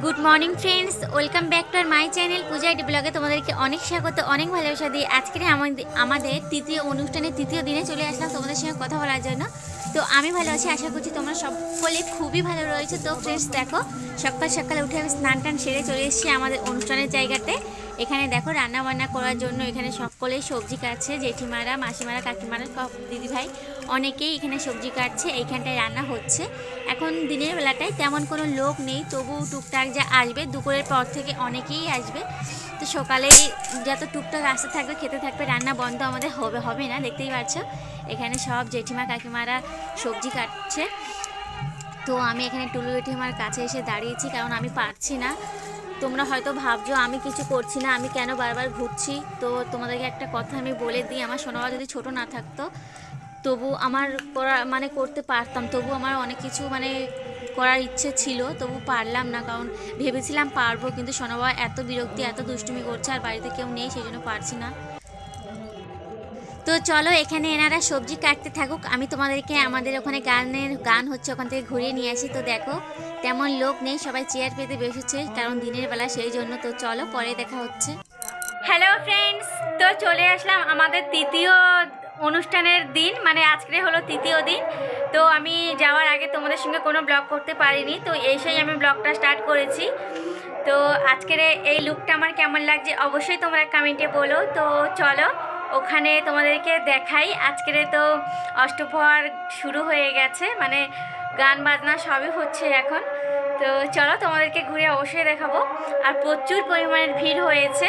Good morning friends welcome back to our my channel Puja এটি ব্লগে তোমাদেরকে অনেক স্বাগত, অনেক ভালোবাসা দিয়ে আজকের আমাদের তৃতীয় অনুষ্ঠানের তৃতীয় দিনে চলে আসলাম তোমাদের সঙ্গে কথা বলার জন্য। তো আমি ভালো আছি, আশা করছি তোমরা সকলে খুবই ভালো রয়েছে। তো ফ্রেন্ডস দেখো, সকাল সকালে উঠে আমি স্নান টান সেরে চলে এসেছি আমাদের অনুষ্ঠানের জায়গাতে। এখানে দেখো রান্না বান্না করার জন্য এখানে সকলেই সবজি কাটছে, জেঠিমারা, মাসিমারা, কাকিমারা, সব দিদিভাই। অনেকেই এখানে সবজি কাটছে, এইখানটায় রান্না হচ্ছে। এখন দিনের বেলাটায় তেমন কোনো লোক নেই তবু টুকটাক যা আসবে, দুপুরের পর থেকে অনেকেই আসবে। তো সকালে যত টুকটাক আসতে থাকবে, খেতে থাকবে, রান্না বন্ধ আমাদের হবে হবে না, দেখতেই পাচ্ছ। এখানে সব জেঠিমা, কাকিমারা সবজি কাটছে। তো আমি এখানে টুলু জেঠিমার কাছে এসে দাঁড়িয়েছি, কারণ আমি পারছি না। তোমরা হয়তো ভাবছ, আমি কিছু করছি না, আমি কেন বারবার ঘুরছি? তো তোমাদেরকে একটা কথা আমি বলে দিই, আমার সোনাবা যদি ছোট না থাকতো তবু আমার করা মানে করতে পারতাম, তবু আমার অনেক কিছু মানে করার ইচ্ছে ছিল, তবু পারলাম না, কারণ ভেবেছিলাম পারব, কিন্তু সোনাবা এত বিরক্তি, এত দুষ্টুমি করছে, আর বাড়িতে কেউ নেই, সেই জন্য পারছি না। তো চলো, এখানে এনারা সবজি কাটতে থাকুক, আমি তোমাদেরকে আমাদের ওখানে গানের গান হচ্ছে, ওখান থেকে ঘুরিয়ে নিয়ে আসি, তো দেখো, তেমন লোক নেই, সবাই চেয়ার পেতে বসেছে, কারণ দিনের বেলা সেই জন্য, তো চলো, পরে দেখা হচ্ছে। হ্যালো ফ্রেন্ডস তো চলে আসলাম আমাদের তৃতীয় অনুষ্ঠানের দিন মানে আজকে হলো তৃতীয় দিন। তো আমি যাওয়ার আগে তোমাদের সঙ্গে কোনো ব্লগ করতে পারিনি, তো এসেই আমি ব্লগটা স্টার্ট করেছি। তো আজকের এই লুকটা আমার কেমন লাগছে অবশ্যই তোমরা কমেন্টে বলো। তো চলো, ওখানে তোমাদেরকে দেখাই। আজকের তো অষ্টপ্রহর শুরু হয়ে গেছে মানে গান বাজনা সবই হচ্ছে এখন। তো চলো তোমাদেরকে ঘুরে অবশ্যই দেখাবো। আর প্রচুর পরিমাণের ভিড় হয়েছে।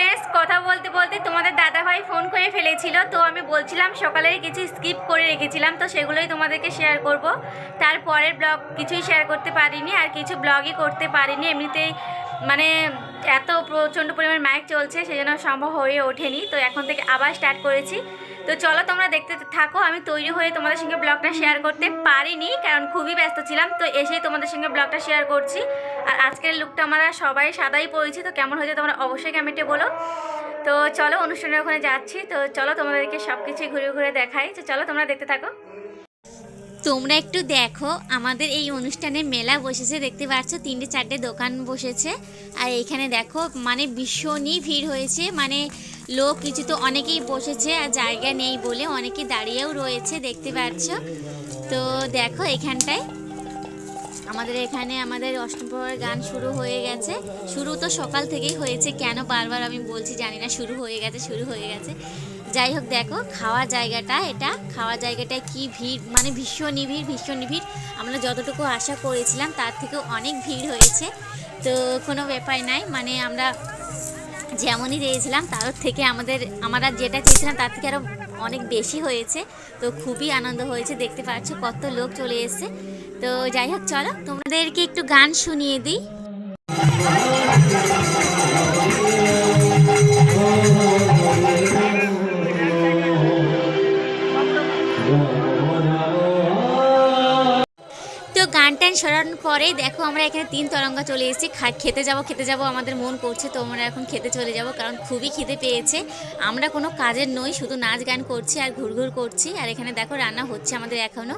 ফ্রেন্ডস কথা বলতে বলতে তোমাদের দাদাভাই ফোন করে ফেলেছিল। তো আমি বলছিলাম সকালের কিছু স্কিপ করে রেখেছিলাম, তো সেগুলোই তোমাদেরকে শেয়ার করব। তারপরের ব্লগ কিছুই শেয়ার করতে পারিনি আর কিছু ব্লগই করতে পারিনি। এমনিতেই মানে এত প্রচণ্ড পরিমাণ মাইক চলছে, সেজন্য সম্ভব হয়ে ওঠেনি। তো এখন থেকে আবার স্টার্ট করেছি। তো চলো তোমরা দেখতে থাকো, আমি তৈরি হয়ে তোমাদের সঙ্গে ব্লগটা শেয়ার করতে পারিনি, কারণ খুবই ব্যস্ত ছিলাম, তো এসেই তোমাদের সঙ্গে ব্লগটা শেয়ার করছি। আর আজকের লুকটা আমরা সবাই সাদাই পড়েছি তো কেমন হয়েছে তোমরা অবশ্যই কমেন্টে বলো। তো চলো অনুষ্ঠানের ওখানে যাচ্ছি, তো চলো তোমাদেরকে সব কিছুই ঘুরে ঘুরে দেখাই, তো চলো তোমরা দেখতে থাকো। তোমরা একটু দেখো, আমাদের এই অনুষ্ঠানে মেলা বসেছে, দেখতে পাচ্ছ? তিনটে চারটে দোকান বসেছে। আর এখানে দেখো মানে ভীষণই ভিড় হয়েছে। মানে লোক, কিছু তো অনেকেই বসেছে আর জায়গা নেই বলে অনেকে দাঁড়িয়েও রয়েছে, দেখতে পাচ্ছ? তো দেখো এখানটায়। আমাদের এখানে আমাদের অষ্টপ্রহর গান শুরু হয়ে গেছে। শুরু তো সকাল থেকেই হয়েছে, কেন বারবার আমি বলছি জানি না, শুরু হয়ে গেছে, শুরু হয়ে গেছে। যাই হোক দেখো, খাওয়ার জায়গাটা এটা, খাওয়ার জায়গাটায় কি ভিড় মানে ভীষণই ভিড় ভীষণই ভিড় আমরা যতটুকু আশা করেছিলাম, তার থেকেও অনেক ভিড় হয়েছে। তো কোনো ব্যাপার নাই মানে আমরা যেমনই দিয়েছিলাম তার থেকে আমাদের, আমরা যেটা চেয়েছিলাম, তার থেকে আরও অনেক বেশি হয়েছে। তো খুবই আনন্দ হয়েছে, দেখতে পাচ্ছ কত লোক চলে এসেছে। তো যাই হোক চলো তোমাদেরকে একটু গান শুনিয়ে দিই। তো গান টান সরানোর পরে দেখো আমরা এখানে তিন তরঙ্গা চলে এসেছি। খেতে যাব খেতে যাব, আমাদের মন করছে, তো আমরা এখন খেতে চলে যাব, কারণ খুবই খিদে পেয়েছে। আমরা কোনো কাজের নই, শুধু নাচ গান করছি আর ঘুরঘুর করছি। আর এখানে দেখো রান্না হচ্ছে আমাদের এখনও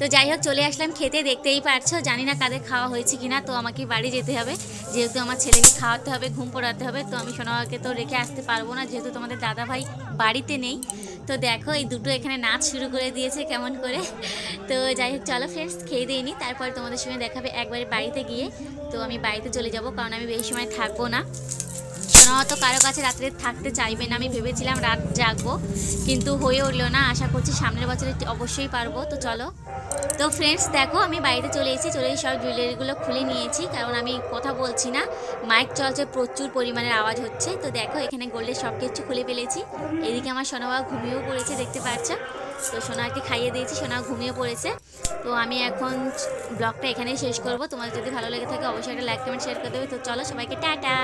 তো যাই হোক, চলে আসলাম খেতে, দেখতেই পারছ। জানি না কাদের খাওয়া হয়েছে কিনা, তো আমাকে বাড়ি যেতে হবে। যেহেতু আমার ছেলেকে খাওয়াতে হবে, ঘুম পড়াতে হবে, তো আমি সোনাকে তো রেখে আসতে পারব না। যেহেতু তোমাদের দাদা ভাই বাড়িতে নেই। তো দেখো, এই দুটো এখানে নাচ শুরু করে দিয়েছে কেমন করে। তো যাই হোক, চলো ফ্রেন্ডস খেয়ে দিইনি তারপর তোমাদের সঙ্গে দেখাবে একবারে বাড়িতে গিয়ে। তো আমি বাড়িতে চলে যাব, কারণ আমি বেশি সময় থাকব না। সোনা তো কারও কাছে রাত্রে থাকতে চাইবে না, আমি ভেবেছিলাম রাত জাগবো, কিন্তু হয়ে উঠল না। আশা করছি সামনের বছরে অবশ্যই পারব। তো চলো। তো ফ্রেন্ডস দেখো, আমি বাড়িতে চলে এসেছি, চলে এসে সব জুয়েলারিগুলো খুলে নিয়েছি, কারণ আমি কথা বলছি না। মাইক চলছে, প্রচুর পরিমাণের আওয়াজ হচ্ছে। তো দেখো, এখানে গোল্ডের সব কিছু খুলে ফেলেছি। এদিকে আমার সোনাবা ঘুমিয়েও পড়েছে, দেখতে পাচ্ছ? তো সোনাকে খাইয়ে দিয়েছি, সোনা ঘুমিয়ে পড়েছে। তো আমি এখন ব্লগটা এখানেই শেষ করব। তোমাদের যদি ভালো লেগে থাকে, অবশ্যই একটা লাইক কমেন্ট শেয়ার করে দেবে। তো চলো, সবাইকে টাটা!